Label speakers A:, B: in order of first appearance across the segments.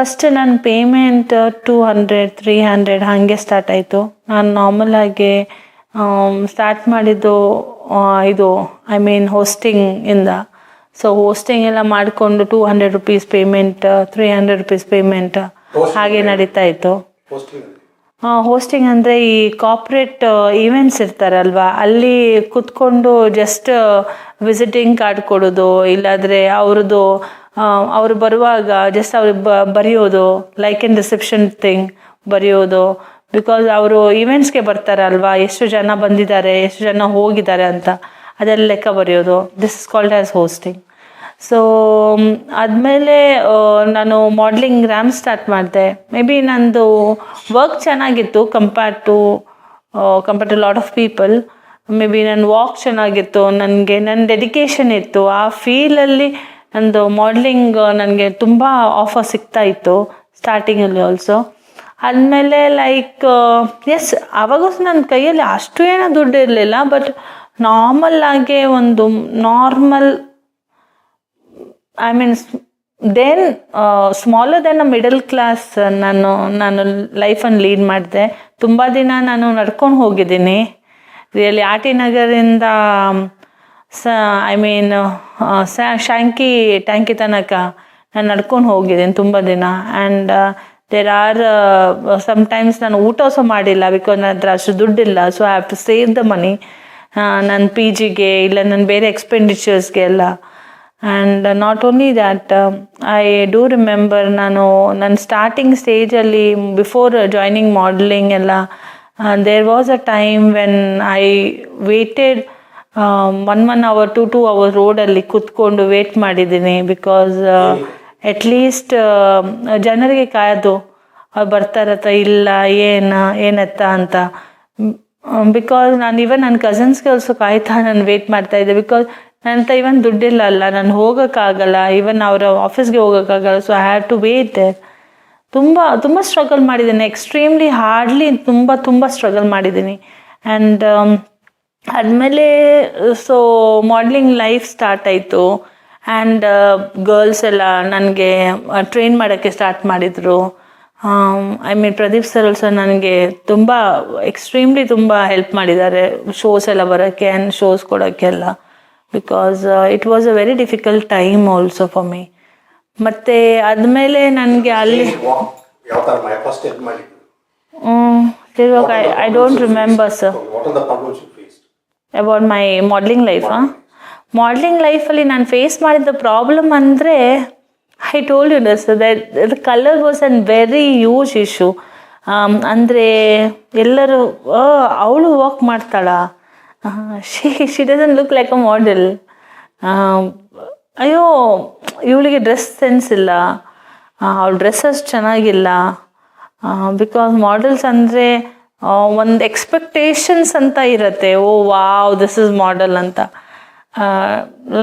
A: First ನನ್ನ payment two hundred three hundred ಹಾಗೆ start ಆಯಿತು. ನಾನು ನಾರ್ಮಲ್ ಆಗಿ ಸ್ಟಾರ್ಟ್ ಮಾಡಿದ್ದು ಇದು ಐ ಮೀನ್ ಹೋಸ್ಟಿಂಗ್ ಇಂದ. ಸೊ ಹೋಸ್ಟಿಂಗ್ ಎಲ್ಲ ಮಾಡಿಕೊಂಡು two hundred rupees payment three hundred rupees payment ಹಾಗೆ ನಡೀತಾ ಇತ್ತು. ಹೋಸ್ಟಿಂಗ್ ಅಂದರೆ? ಈ ಕಾರ್ಪೊರೇಟ್ ಈವೆಂಟ್ಸ್ ಇರ್ತಾರಲ್ವಾ ಅಲ್ಲಿ ಕುತ್ಕೊಂಡು ಜಸ್ಟ್ ವಿಸಿಟಿಂಗ್ ಕಾರ್ಡ್ ಕೊಡೋದು ಇಲ್ಲಾಂದರೆ ಅವ್ರದ್ದು ಅವ್ರು ಬರುವಾಗ ಜಸ್ಟ್ ಅವ್ರು ಬ, ಬರೆಯೋದು ಲೈಕ್ ಇನ್ ರಿಸೆಪ್ಷನ್ ಥಿಂಗ್ ಬರೆಯೋದು ಬಿಕಾಸ್ ಅವರು ಈವೆಂಟ್ಸ್ಗೆ ಬರ್ತಾರಲ್ವಾ, ಎಷ್ಟು ಜನ ಬಂದಿದ್ದಾರೆ, ಎಷ್ಟು ಜನ ಹೋಗಿದ್ದಾರೆ ಅಂತ, ಅದೆಲ್ಲ ಲೆಕ್ಕ ಬರೆಯೋದು. This is called as hosting so ಆದಮೇಲೆ ನಾನು ಮಾಡ್ಲಿಂಗ್ ರ್ಯಾಮ್ ಸ್ಟಾರ್ಟ್ ಮಾಡಿದೆ. ಮೇ ಬಿ ನಂದು ವರ್ಕ್ ಚೆನ್ನಾಗಿತ್ತು compare to compare to lot of people maybe ನನ್ನ ವಾಕ್ ಚೆನ್ನಾಗಿತ್ತು, ನನಗೆ ನನ್ನ ಡೆಡಿಕೇಶನ್ ಇತ್ತು. ಆ ಫೀಲಲ್ಲಿ ನಂದು ಮಾಡ್ಲಿಂಗ್ ನನಗೆ ತುಂಬ ಆಫರ್ ಸಿಗ್ತಾ ಇತ್ತು ಸ್ಟಾರ್ಟಿಂಗಲ್ಲಿ ಆಲ್ಸೋ ಆದಮೇಲೆ ಲೈಕ್ ಎಸ್ ಅವಾಗೂ ನನ್ನ ಕೈಯಲ್ಲಿ ಅಷ್ಟು ಏನೋ ದುಡ್ಡು ಇರಲಿಲ್ಲ ಬಟ್ ನಾರ್ಮಲ್ ಆಗಿ ಒಂದು normal I means then smaller then middle class ನಾನು ನಾನು ಲೈಫನ್ನು ಲೀಡ್ ಮಾಡಿದೆ. ತುಂಬ ದಿನ ನಾನು ನಡ್ಕೊಂಡು ಹೋಗಿದ್ದೀನಿ. ರಿಯಲಿ ಆಟಿ ಟಿ ನಗರಿಂದ ಸ ಐ ಮೀನ್ ಶಾಂಕಿ, ಟ್ಯಾಂಕಿ ತನಕ ನಾನು ನಡ್ಕೊಂಡು ಹೋಗಿದ್ದೀನಿ ತುಂಬ ದಿನ. ಆ್ಯಂಡ್ ದೇರ್ ಆರ್ ಸಮ್ಟೈಮ್ಸ್ ನಾನು ಊಟ ಸಹ ಮಾಡಿಲ್ಲ ಬಿಕಾಸ್ ನನ್ನ ಹತ್ರ ಅಷ್ಟು ದುಡ್ಡಿಲ್ಲ. So I have save the money ನನ್ನ ಪಿ ಜಿಗೆ ಇಲ್ಲ ನನ್ನ ಬೇರೆ ಎಕ್ಸ್ಪೆಂಡಿಚರ್ಸ್ಗೆ ಎಲ್ಲ. And not only that I do remember ನಾನು ನನ್ನ ಸ್ಟಾರ್ಟಿಂಗ್ ಸ್ಟೇಜಲ್ಲಿ ಬಿಫೋರ್ ಜಾಯ್ನಿಂಗ್ ಮಾಡಲಿಂಗ್ ಎಲ್ಲ there was a time when I waited one one hour to two hour ರೋಡಲ್ಲಿ ಕೂತ್ಕೊಂಡು ವೇಟ್ ಮಾಡಿದ್ದೀನಿ ಬಿಕಾಸ್ ಅಟ್ಲೀಸ್ಟ್ ಜನರಿಗೆ ಕಾಯೋದು ಅವ್ರು ಬರ್ತಾರತ್ತ ಇಲ್ಲ ಏನ ಏನತ್ತ ಅಂತ. ಬಿಕಾಸ್ ನಾನು ಇವನ್ ನನ್ನ ಕಸಿನ್ಸ್ಗೆ ಆಲ್ಸೋ ಕಾಯ್ತಾ ನಾನು ವೇಟ್ ಮಾಡ್ತಾ ಇದ್ದೆ ಬಿಕಾಸ್ ನನ್ನ ಹತ್ರ ಇವನ್ ದುಡ್ಡಿಲ್ಲ ಅಲ್ಲ ನಾನು ಹೋಗೋಕ್ಕಾಗಲ್ಲ ಇವನ್ ಅವರ ಆಫೀಸ್ಗೆ ಹೋಗೋಕ್ಕಾಗಲ್ಲ so I have to wait ತುಂಬ ತುಂಬ ಸ್ಟ್ರಗಲ್ ಮಾಡಿದ್ದೀನಿ ಎಕ್ಸ್ಟ್ರೀಮ್ಲಿ ಹಾರ್ಡ್ಲಿ ತುಂಬ ತುಂಬ ಸ್ಟ್ರಗಲ್ ಮಾಡಿದ್ದೀನಿ. ಆ್ಯಂಡ್ ಆದಮೇಲೆ ಸೊ ಮಾಡ್ಲಿಂಗ್ ಲೈಫ್ ಸ್ಟಾರ್ಟ್ ಆಯಿತು. ಆ್ಯಂಡ್ ಗರ್ಲ್ಸ್ ಎಲ್ಲ ನನಗೆ ಟ್ರೈನ್ ಮಾಡೋಕ್ಕೆ ಸ್ಟಾರ್ಟ್ ಮಾಡಿದರು. I mean Pradeep sir also ನನಗೆ ತುಂಬ ಎಕ್ಸ್ಟ್ರೀಮ್ಲಿ ತುಂಬ ಹೆಲ್ಪ್ ಮಾಡಿದ್ದಾರೆ ಶೋಸ್ ಎಲ್ಲ ಬರೋಕ್ಕೆ and shows ಕೊಡೋಕ್ಕೆಲ್ಲ. Because it was a very difficult time also for me ಮತ್ತು ಆದಮೇಲೆ ನನಗೆ ಅಲ್ಲಿ I I don't remember sir about my modelling ಲೈಫಾ modelling ಲೈಫಲ್ಲಿ ನಾನು ಫೇಸ್ ಮಾಡಿದ ಪ್ರಾಬ್ಲಮ್ ಅಂದರೆ I told you thus that the colour was an very huge issue ಅಂದರೆ ಎಲ್ಲರೂ ಅವಳು ವಾಕ್ ಮಾಡ್ತಾಳ. She she doesn't look like a model ಅಯ್ಯೋ, ಇವಳಿಗೆ ಡ್ರೆಸ್ ಸೆನ್ಸ್ ಇಲ್ಲ. ಅವಳ ಡ್ರೆಸ್ಸಸ್ ಚೆನ್ನಾಗಿಲ್ಲ. ಬಿಕಾಸ್ ಮಾಡೆಲ್ಸ್ ಅಂದರೆ ಒಂದು ಎಕ್ಸ್ಪೆಕ್ಟೇಷನ್ಸ್ ಅಂತ ಇರುತ್ತೆ. Oh wow this is model ಅಂತ.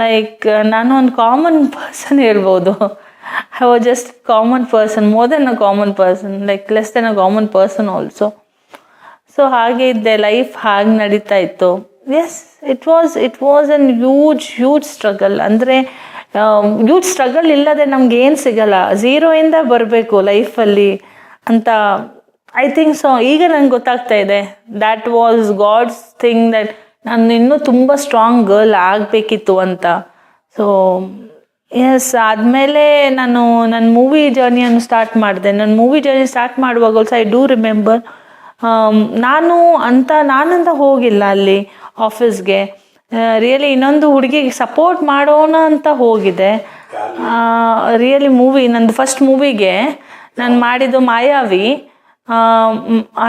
A: ಲೈಕ್ ನಾನು ಒಂದು ಕಾಮನ್ ಪರ್ಸನ್ ಹೇಳ್ಬೋದು. I was just common person more than a common person like less than a common person also so ಹಾಗೆ ಇದ್ದೆ ಲೈಫ್ ಹಾಗೆ ನಡೀತಾ ಇತ್ತು. Yes it was it was an huge huge struggle ಅಂದರೆ huge struggle ಇಲ್ಲದೆ ನಮ್ಗೆ ಏನು ಸಿಗಲ್ಲ. ಝೀರೋಯಿಂದ ಬರಬೇಕು ಲೈಫಲ್ಲಿ ಅಂತ ಐ ಥಿಂಕ್ ಸೊ ಈಗ ನಂಗೆ ಗೊತ್ತಾಗ್ತಾ ಇದೆ. That was God's thing that ನಾನು ಇನ್ನೂ ತುಂಬ ಸ್ಟ್ರಾಂಗ್ ಗರ್ಲ್ ಆಗಬೇಕಿತ್ತು ಅಂತ. ಸೊ ಎಸ್ ಆದಮೇಲೆ ನಾನು ನನ್ನ ಮೂವಿ ಜರ್ನಿಯನ್ನು ಸ್ಟಾರ್ಟ್ ಮಾಡಿದೆ. ನನ್ನ ಮೂವಿ ಜರ್ನಿ ಸ್ಟಾರ್ಟ್ ಮಾಡುವಾಗ ಆಲ್ಸೋ ಐ ಡೂ ರಿಮೆಂಬರ್ ನಾನು ಅಂತ, ನಾನಂತ ಹೋಗಿಲ್ಲ ಅಲ್ಲಿ ಆಫೀಸ್ಗೆ ರಿಯಲಿ ಇನ್ನೊಂದು ಹುಡುಗಿಗೆ ಸಪೋರ್ಟ್ ಮಾಡೋಣ ಅಂತ ಹೋಗಿದೆ ರಿಯಲಿ ಮೂವಿ ನಂದು ಫಸ್ಟ್ ಮೂವಿಗೆ ನಾನು ಮಾಡಿದ್ದು ಮಾಯಾವಿ.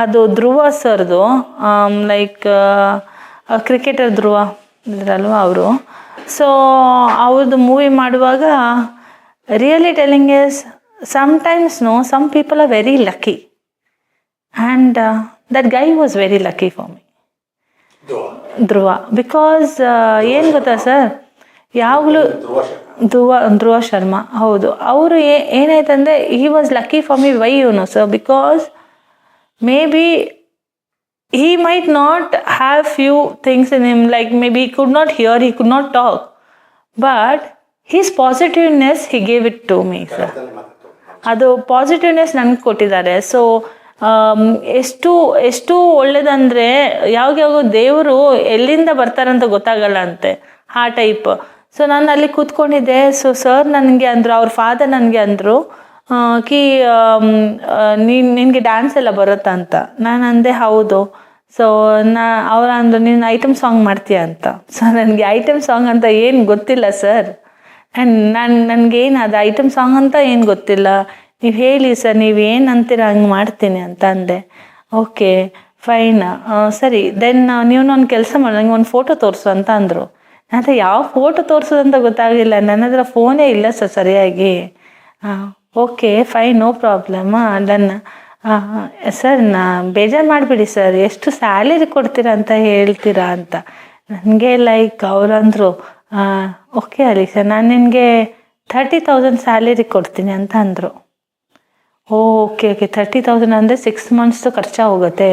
A: ಅದು ಧ್ರುವ ಸರ್ದು ಲೈಕ್ ಕ್ರಿಕೆಟರ್ ಧ್ರುವ ಇದ್ರಲ್ವ ಅವರು. ಸೊ ಅವ್ರದ್ದು ಮೂವಿ ಮಾಡುವಾಗ really telling is sometimes no some people are very lucky and that guy was very lucky for me Dhruva. Because ಏನು ಗೊತ್ತಾ ಸರ್ ಯಾವಾಗಲೂ
B: ಧ್ರುವ
A: ಧ್ರುವ ಧ್ರುವ ಶರ್ಮಾ. ಹೌದು. ಅವರು ಏನಾಯ್ತಂದರೆ he was lucky for me why you know sir because B he might not have few things in him, like maybe he could not hear, he could not talk. But his positiveness, he gave it to me, sir. ಅದು positiveness ನನಗೆ ಕೊಟ್ಟಿದ್ದಾರೆ. So ಎಷ್ಟು ಎಷ್ಟು ಒಳ್ಳೇದಂದ್ರೆ ಯಾವ್ಯಾವ ದೇವರು ಎಲ್ಲಿಂದ ಬರ್ತಾರಂತ ಗೊತ್ತಾಗಲ್ಲ ಅಂತೆ, ಆ ಟೈಪ್ ಸೊ ನಾನು ಅಲ್ಲಿ ಕೂತ್ಕೊಂಡಿದ್ದೆ. ಸೊ ಸರ್ ನನಗೆ ಅಂದರು, ಅವ್ರ ಫಾದರ್ ನನಗೆ ಅಂದರು ಕಿ ನೀನು, ನಿನಗೆ ಡ್ಯಾನ್ಸ್ ಎಲ್ಲ ಬರುತ್ತಾ ಅಂತ. ನಾನು ಅಂದೆ, ಹೌದು. ಸೊ ನಾ, ಅವ್ರ ಅಂದ್ರು, ನೀನು ಐಟಮ್ ಸಾಂಗ್ ಮಾಡ್ತೀಯ ಅಂತ. ಸೊ ನನಗೆ ಐಟಮ್ ಸಾಂಗ್ ಅಂತ ಏನು ಗೊತ್ತಿಲ್ಲ ಸರ್ ಆ್ಯಂಡ್ ನಾನು ಏನು ಅದು ಐಟಮ್ ಸಾಂಗ್ ಅಂತ ಏನು ಗೊತ್ತಿಲ್ಲ. ನೀವು ಹೇಳಿ ಸರ್ ನೀವು ಏನು ಅಂತೀರ, ಹಂಗೆ ಮಾಡ್ತೀನಿ ಅಂತ ಅಂದೆ. ಓಕೆ ಫೈನ್ ಸರಿ. ದೆನ್ ನೀವು ಒಂದು ಕೆಲಸ ಮಾಡಿ. ನನಗೆ ಒಂದು ಫೋಟೋ ತೋರಿಸು ಅಂತ ಅಂದರು. ನನಗೆ ಯಾವ ಫೋಟೋ ತೋರಿಸೋದಂತ ಗೊತ್ತಾಗಲಿಲ್ಲ. ನನ್ನ ಹತ್ರ ಫೋನೇ ಇಲ್ಲ ಸರ್ ಸರಿಯಾಗಿ. Okay fine no problem done sir ನಾ ಬೇಜಾರು ಮಾಡಿಬಿಡಿ ಸರ್ ಎಷ್ಟು ಸ್ಯಾಲರಿ ಕೊಡ್ತೀರಾ ಅಂತ ಹೇಳ್ತೀರಾ ಅಂತ. ನನಗೆ ಲೈಕ್ ಅವರಂದರು ಓಕೆ ಸರ್ ನಾನು ನಿನಗೆ ಥರ್ಟಿ ತೌಸಂಡ್ ಸ್ಯಾಲರಿ ಕೊಡ್ತೀನಿ ಅಂತ ಅಂದರು. ಓಕೆ ಓಕೆ ಥರ್ಟಿ ತೌಸಂಡ್ ಅಂದರೆ ಸಿಕ್ಸ್ ಮಂತ್ಸು ಖರ್ಚು ಹೋಗುತ್ತೆ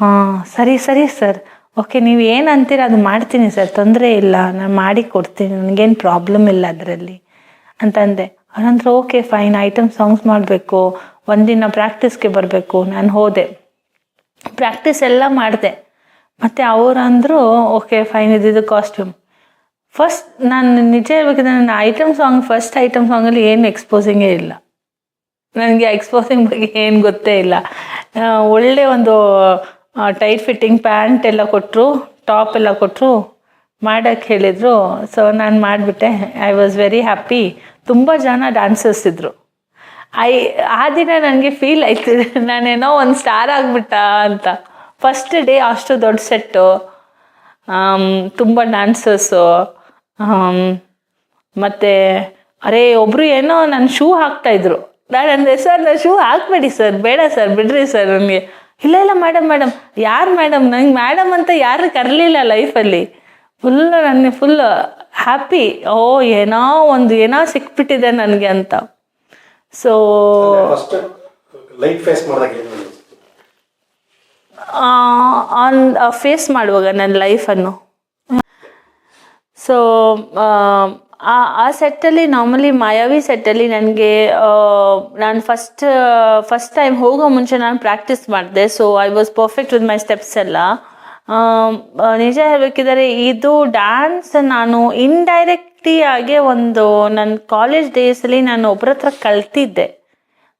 A: ಹಾಂ, ಸರಿ ಸರಿ ಸರ್ ಓಕೆ ನೀವು ಏನು ಅಂತೀರ ಅದು ಮಾಡ್ತೀನಿ ಸರ್ ತೊಂದರೆ ಇಲ್ಲ. ನಾನು ಮಾಡಿ ಕೊಡ್ತೀನಿ. ನನಗೇನು ಪ್ರಾಬ್ಲಮ್ ಇಲ್ಲ ಅದರಲ್ಲಿ. ಅಂತಂದೆ. ಅವನಂದ್ರೆ ಓಕೆ ಫೈನ್ ಐಟಮ್ ಸಾಂಗ್ಸ್ ಮಾಡಬೇಕು, ಒಂದಿನ ಪ್ರಾಕ್ಟೀಸ್ಗೆ ಬರಬೇಕು, ನಾನು ಹೋದೆ. ಪ್ರಾಕ್ಟೀಸ್ ಎಲ್ಲ ಮಾಡಿದೆ. ಮತ್ತು ಅವರು ಅಂದರು ಓಕೆ ಫೈನ್ ಇದ್ದಿದ್ದು ಕಾಸ್ಟ್ಯೂಮ್ ಫಸ್ಟ್ ನಾನು ನಿಜ ಹೇಳ್ಬೇಕಿದ್ರೆ ನನ್ನ ಐಟಮ್ ಸಾಂಗ್ ಫಸ್ಟ್ ಐಟಮ್ ಸಾಂಗಲ್ಲಿ ಏನು ಎಕ್ಸ್ಪೋಸಿಂಗೇ ಇಲ್ಲ. ನನಗೆ ಎಕ್ಸ್ಪೋಸಿಂಗ್ ಬಗ್ಗೆ ಏನು ಗೊತ್ತೇ ಇಲ್ಲ. ಒಳ್ಳೆ ಒಂದು ಟೈಟ್ ಫಿಟ್ಟಿಂಗ್ ಪ್ಯಾಂಟ್ ಎಲ್ಲ ಕೊಟ್ಟರು ಟಾಪ್ ಎಲ್ಲ ಕೊಟ್ಟರು ಮಾಡೋಕ್ಕೆ ಹೇಳಿದರು. ಸೊ ನಾನು ಮಾಡಿಬಿಟ್ಟೆ. ಐ ವಾಸ್ ವೆರಿ ಹ್ಯಾಪಿ ತುಂಬ ಜನ ಡ್ಯಾನ್ಸರ್ಸ್ ಇದ್ದರು ಐ, ಆ ದಿನ ನನಗೆ ಫೀಲ್ ಆಯ್ತು, ನಾನೇನೋ ಒಂದು ಸ್ಟಾರ್ ಆಗಿಬಿಟ್ಟ ಅಂತ. ಫಸ್ಟ್ ಡೇ ಅಷ್ಟು ದೊಡ್ಡ ಸೆಟ್ಟು ತುಂಬ ಡ್ಯಾನ್ಸರ್ಸು ಮತ್ತು, ಅರೇ ಒಬ್ಬರು ಏನೋ ನನ್ನ ಶೂ ಹಾಕ್ತಾಯಿದ್ರು ನಾನು ಅಂದರೆ ಸರ್, ನಾನು ಶೂ ಹಾಕ್ಬೇಡಿ ಸರ್, ಬೇಡ ಸರ್, ಬಿಡ್ರಿ ಸರ್ ನನಗೆ. ಇಲ್ಲ ಇಲ್ಲ ಮೇಡಮ್ ಮೇಡಮ್ ಯಾರು ಮೇಡಮ್ ನಂಗೆ ಮೇಡಮ್ ಅಂತ ಯಾರು ಕರಲಿಲ್ಲ ಲೈಫಲ್ಲಿ ಫುಲ್ಲು ನನಗೆ ಫುಲ್ ಹ್ಯಾಪಿ ಓ ಏನೋ ಒಂದು ಏನೋ ಸಿಕ್ಬಿಟ್ಟಿದೆ ನನಗೆ ಅಂತ. ಸೊ ಆನ್ ಫೇಸ್ ಮಾಡುವಾಗ ನನ್ನ ಲೈಫನ್ನು ಸೊ ಆ ಆ ಸೆಟ್ಟಲ್ಲಿ ನಾರ್ಮಲಿ ಮಾಯಾವಿ ಸೆಟ್ಟಲ್ಲಿ ನನಗೆ ನಾನು ಫಸ್ಟ್ ಫಸ್ಟ್ ಟೈಮ್ ಹೋಗೋ ಮುಂಚೆ ನಾನು ಪ್ರಾಕ್ಟೀಸ್ ಮಾಡಿದೆ. So I was perfect with my steps ಎಲ್ಲ. ನಿಜ ಹೇಳಬೇಕಿದ್ದಾರೆ ಇದು ಡ್ಯಾನ್ಸ್ ನಾನು ಇಂಡೈರೆಕ್ಟ್ಲಿ ಆಗೇ ಒಂದು ನನ್ನ ಕಾಲೇಜ್ ಡೇಸಲ್ಲಿ ನಾನು ಒಬ್ಬರ ಹತ್ರ ಕಲ್ತಿದ್ದೆ.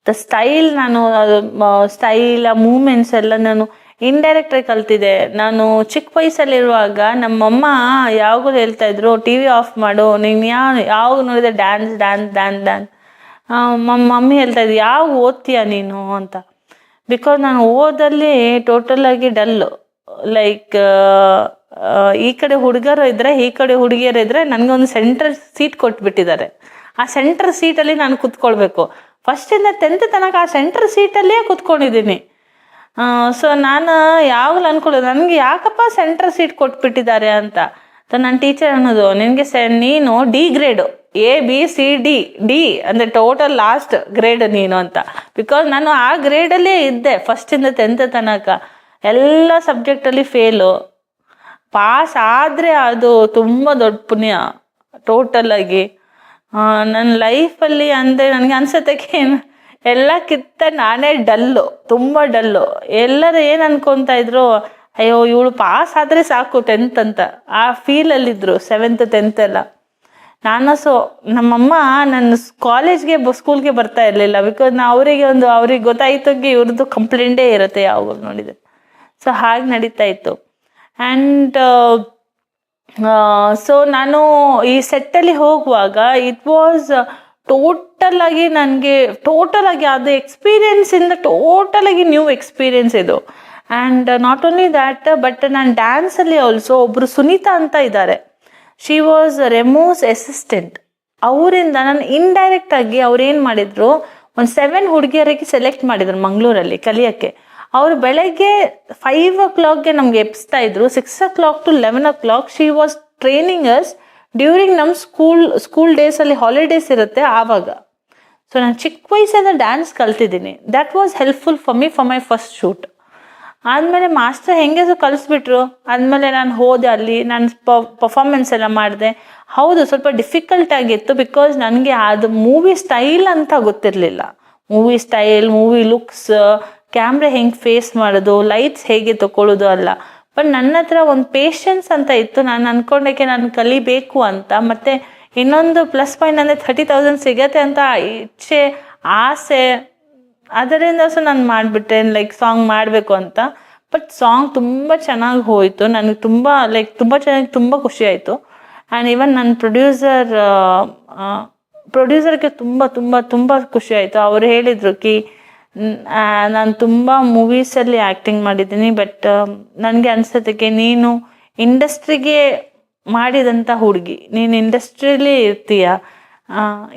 A: ದ ಸ್ಟೈಲ್ ನಾನು ಸ್ಟೈಲ್ ಆ ಮೂಮೆಂಟ್ಸ್ ಎಲ್ಲ ನಾನು ಇಂಡೈರೆಕ್ಟ್ ಆಗಿ ಕಲ್ತಿದ್ದೆ. ನಾನು ಚಿಕ್ಕ ವಯಸ್ಸಲ್ಲಿರುವಾಗ ನಮ್ಮಮ್ಮ ಯಾವಾಗಲೂ ಹೇಳ್ತಾ ಇದ್ರು ಟಿ ವಿ ಆಫ್ ಮಾಡು, ನೀನು ಯಾವ ಯಾವಾಗ ನೋಡಿದೆ dance dance dance dance mummy ಹೇಳ್ತಾ ಇದ್ರು ಯಾವ ಓದ್ತೀಯ ನೀನು? ಅಂತ. ಬಿಕಾಸ್ ನಾನು ಓದಲ್ಲಿ ಟೋಟಲ್ ಆಗಿ ಡಲ್ಲು ಲೈಕ್ ಈ ಕಡೆ ಹುಡುಗರು ಇದ್ರೆ, ಈ ಕಡೆ ಹುಡುಗಿಯರು ಇದ್ರೆ ನನಗೊಂದು ಸೆಂಟ್ರ್ ಸೀಟ್ ಕೊಟ್ಬಿಟ್ಟಿದ್ದಾರೆ. ಆ ಸೆಂಟ್ರ್ ಸೀಟಲ್ಲಿ ನಾನು ಕುತ್ಕೊಳ್ಬೇಕು. ಫಸ್ಟಿಂದ ಟೆಂತ್ ತನಕ ಆ ಸೆಂಟ್ರ್ ಸೀಟಲ್ಲೇ ಕುತ್ಕೊಂಡಿದ್ದೀನಿ. ಸೊ ನಾನು ಯಾವಾಗಲೂ ಅನ್ಕೊಳ್ಳೋದು, ನನಗೆ ಯಾಕಪ್ಪ ಸೆಂಟ್ರ್ ಸೀಟ್ ಕೊಟ್ಬಿಟ್ಟಿದ್ದಾರೆ ಅಂತ? ನನ್ನ ಟೀಚರ್ ಅನ್ನೋದು, ನಿನಗೆ ಸೆ ನೀನು D grade A B C D D ಅಂದರೆ ಟೋಟಲ್ ಲಾಸ್ಟ್ ಗ್ರೇಡ್ ನೀನು ಅಂತ. ಬಿಕಾಸ್ ನಾನು ಆ ಗ್ರೇಡಲ್ಲೇ ಇದ್ದೆ ಫಸ್ಟಿಂದ ಟೆಂತ್ ತನಕ. ಎಲ್ಲ ಸಬ್ಜೆಕ್ಟಲ್ಲಿ ಫೇಲು ಪಾಸ್ ಆದರೆ ಅದು ತುಂಬ ದೊಡ್ಡ ಪುಣ್ಯ ಟೋಟಲ್ ಆಗಿ. ನನ್ನ ಲೈಫಲ್ಲಿ ಅಂದರೆ ನನಗೆ ಅನ್ಸತ್ತಕ್ಕೆ ಎಲ್ಲಕ್ಕಿಂತ ನಾನೇ ಡಲ್ಲು ತುಂಬ ಡಲ್ಲು ಎಲ್ಲರೂ ಏನು ಅನ್ಕೊತಾ ಇದ್ರು, ಅಯ್ಯೋ, ಇವಳು ಪಾಸ್ ಆದರೆ ಸಾಕು ಟೆಂತ್ ಅಂತ. ಆ ಫೀಲಲ್ಲಿದ್ದರು ಸೆವೆಂತ್ ಟೆಂತ್ ಎಲ್ಲ. ನಾನು ಸೊ, ನಮ್ಮಮ್ಮ ನನ್ನ ಕಾಲೇಜ್ಗೆ ಸ್ಕೂಲ್ಗೆ ಬರ್ತಾ ಇರಲಿಲ್ಲ. ಬಿಕಾಸ್ ನಾ ಅವರಿಗೆ ಒಂದು, ಅವ್ರಿಗೆ ಗೊತ್ತಾಯ್ತಂಗೆ ಇವ್ರದ್ದು ಕಂಪ್ಲೇಂಟೇ ಇರುತ್ತೆ ಯಾವಾಗ ನೋಡಿದ್ರೆ. ಸೊ ಹಾಗೆ ನಡೀತಾ ಇತ್ತು. ಆ್ಯಂಡ್ ಸೊ ನಾನು ಈ ಸೆಟ್ಟಲ್ಲಿ ಹೋಗುವಾಗ ಇಟ್ ವಾಸ್ ಟೋಟಲ್ ಆಗಿ ನನಗೆ ಟೋಟಲ್ ಆಗಿ ಅದು ಎಕ್ಸ್ಪೀರಿಯನ್ಸ್ ಇಂದ ಟೋಟಲ್ ಆಗಿ ನ್ಯೂ ಎಕ್ಸ್ಪೀರಿಯನ್ಸ್ ಇದು. And not only that but ನಾನು ಡ್ಯಾನ್ಸಲ್ಲಿ ಆಲ್ಸೋ ಒಬ್ಬರು ಸುನೀತಾ ಅಂತ ಇದ್ದಾರೆ ಶಿ ವಾಸ್ ರೆಮೋಸ್ ಅಸಿಸ್ಟೆಂಟ್ ಅವರಿಂದ ನಾನು ಇಂಡೈರೆಕ್ಟ್ ಆಗಿ ಅವ್ರು ಏನು ಮಾಡಿದ್ರು, ಒಂದು ಸೆವೆನ್ ಹುಡುಗಿಯರಿಗೆ ಸೆಲೆಕ್ಟ್ ಮಾಡಿದ್ರು ಮಂಗಳೂರಲ್ಲಿ ಕಲಿಯೋಕ್ಕೆ. ಅವರು ಬೆಳಗ್ಗೆ ಫೈವ್ ಓ ಕ್ಲಾಕ್ಗೆ ನಮ್ಗೆ ಎಬ್ಸ್ತಾ ಇದ್ರು. Six o'clock to eleven o'clock she was training us during ನಮ್ಮ ಸ್ಕೂಲ್ ಸ್ಕೂಲ್ ಡೇಸಲ್ಲಿ ಹಾಲಿಡೇಸ್ ಇರುತ್ತೆ ಆವಾಗ. ಸೊ ನಾನು ಚಿಕ್ಕ ವಯಸ್ಸಿಂದ ಡ್ಯಾನ್ಸ್ ಕಲ್ತಿದ್ದೀನಿ. That was helpful for me for my first shoot ಆದಮೇಲೆ ಮಾಸ್ಟರ್ ಹೆಂಗೆ ಸೊ ಕಲಿಸ್ಬಿಟ್ರು? ಆದಮೇಲೆ ನಾನು ಹೋದೆ ಅಲ್ಲಿ, ನಾನು ಪರ್ಫಾರ್ಮೆನ್ಸ್ ಎಲ್ಲ ಮಾಡಿದೆ. ಹೌದು, ಸ್ವಲ್ಪ ಡಿಫಿಕಲ್ಟ್ ಆಗಿತ್ತು ಬಿಕಾಸ್ ನನಗೆ ಅದು ಮೂವಿ ಸ್ಟೈಲ್ ಅಂತ ಗೊತ್ತಿರಲಿಲ್ಲ. Movie style movie looks camera ಹೆಂಗೆ ಫೇಸ್ ಮಾಡೋದು ಲೈಟ್ಸ್ ಹೇಗೆ ತಗೊಳ್ಳೋದು ಅಲ್ಲ. ಬಟ್ ನನ್ನ ಹತ್ರ ಒಂದು ಪೇಷನ್ಸ್ ಅಂತ ಇತ್ತು. ನಾನು ಅನ್ಕೊಂಡಕ್ಕೆ ನಾನು ಕಲಿಬೇಕು ಅಂತ. ಮತ್ತು ಇನ್ನೊಂದು ಪ್ಲಸ್ ಪಾಯಿಂಟ್ ಅಂದರೆ ಥರ್ಟಿ ತೌಸಂಡ್ ಸಿಗತ್ತೆ ಅಂತ ಇಚ್ಛೆ, ಆಸೆ. ಅದರಿಂದ ಸಹ ನಾನು ಮಾಡಿಬಿಟ್ಟೆ ಲೈಕ್ ಸಾಂಗ್ ಮಾಡಬೇಕು ಅಂತ. ಬಟ್ ಸಾಂಗ್ ತುಂಬ ಚೆನ್ನಾಗಿ ಹೋಯಿತು. ನನಗೆ ತುಂಬ ಲೈಕ್ ತುಂಬ ಚೆನ್ನಾಗಿ, ತುಂಬ ಖುಷಿ ಆಯಿತು. ಆ್ಯಂಡ್ ಈವನ್ ನನ್ನ ಪ್ರೊಡ್ಯೂಸರ್ ಪ್ರೊಡ್ಯೂಸರ್ಗೆ ತುಂಬ ತುಂಬ ತುಂಬ ಖುಷಿ ಆಯಿತು. ಅವರು ಹೇಳಿದರು ಕಿ ನಾನು ತುಂಬ ಮೂವೀಸಲ್ಲಿ ಆ್ಯಕ್ಟಿಂಗ್ ಮಾಡಿದ್ದೀನಿ ಬಟ್ ನನಗೆ ಅನ್ಸೋದಕ್ಕೆ ನೀನು ಇಂಡಸ್ಟ್ರಿಗೆ ಮಾಡಿದಂಥ ಹುಡುಗಿ. ನೀನು ಇಂಡಸ್ಟ್ರಿಯಲ್ಲಿ ಇರ್ತೀಯ.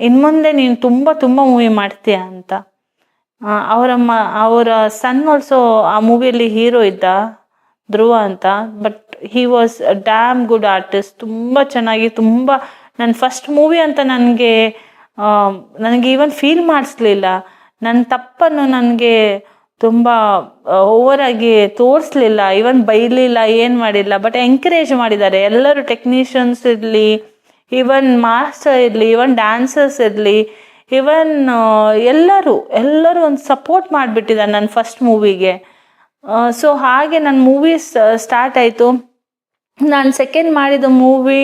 A: ಇನ್ನು ಮುಂದೆ ನೀನು ತುಂಬ ತುಂಬ ಮೂವಿ ಮಾಡ್ತೀಯ ಅಂತ. ಅವರಮ್ಮ, ಅವರ ಸನ್ ಆಲ್ಸೋ ಆ ಮೂವಿಯಲ್ಲಿ ಹೀರೋ ಇದ್ದ, ಧ್ರುವ ಅಂತ. But he was damn good artist ತುಂಬ ಚೆನ್ನಾಗಿ, ತುಂಬ ನನ್ನ ಫಸ್ಟ್ ಮೂವಿ ಅಂತ ನನಗೆ ನನಗೆ ಈವನ್ ಫೀಲ್ ಮಾಡಿಸ್ಲಿಲ್ಲ. ನನ್ನ ತಪ್ಪನ್ನು ನನಗೆ ತುಂಬ ಓವರ್ ಆಗಿ ತೋರಿಸ್ಲಿಲ್ಲ ಇವನ್ ಬೈಲಿಲ್ಲ, ಏನು ಮಾಡಿಲ್ಲ ಬಟ್ ಎಂಕರೇಜ್ ಮಾಡಿದ್ದಾರೆ. ಎಲ್ಲರೂ ಟೆಕ್ನಿಷಿಯನ್ಸ್ ಇರಲಿ ಇವನ್ ಮಾಸ್ಟರ್ ಇರಲಿ ಇವನ್ ಡ್ಯಾನ್ಸರ್ಸ್ ಇರಲಿ ಇವನ್ ಎಲ್ಲರೂ ಎಲ್ಲರೂ ಒಂದು ಸಪೋರ್ಟ್ ಮಾಡಿಬಿಟ್ಟಿದ್ದಾರೆ ನನ್ನ ಫಸ್ಟ್ ಮೂವಿಗೆ ಸೊ ಹಾಗೆ ನನ್ನ ಮೂವೀಸ್ ಸ್ಟಾರ್ಟ್ ಆಯಿತು. ನಾನು ಸೆಕೆಂಡ್ ಮಾಡಿದ ಮೂವಿ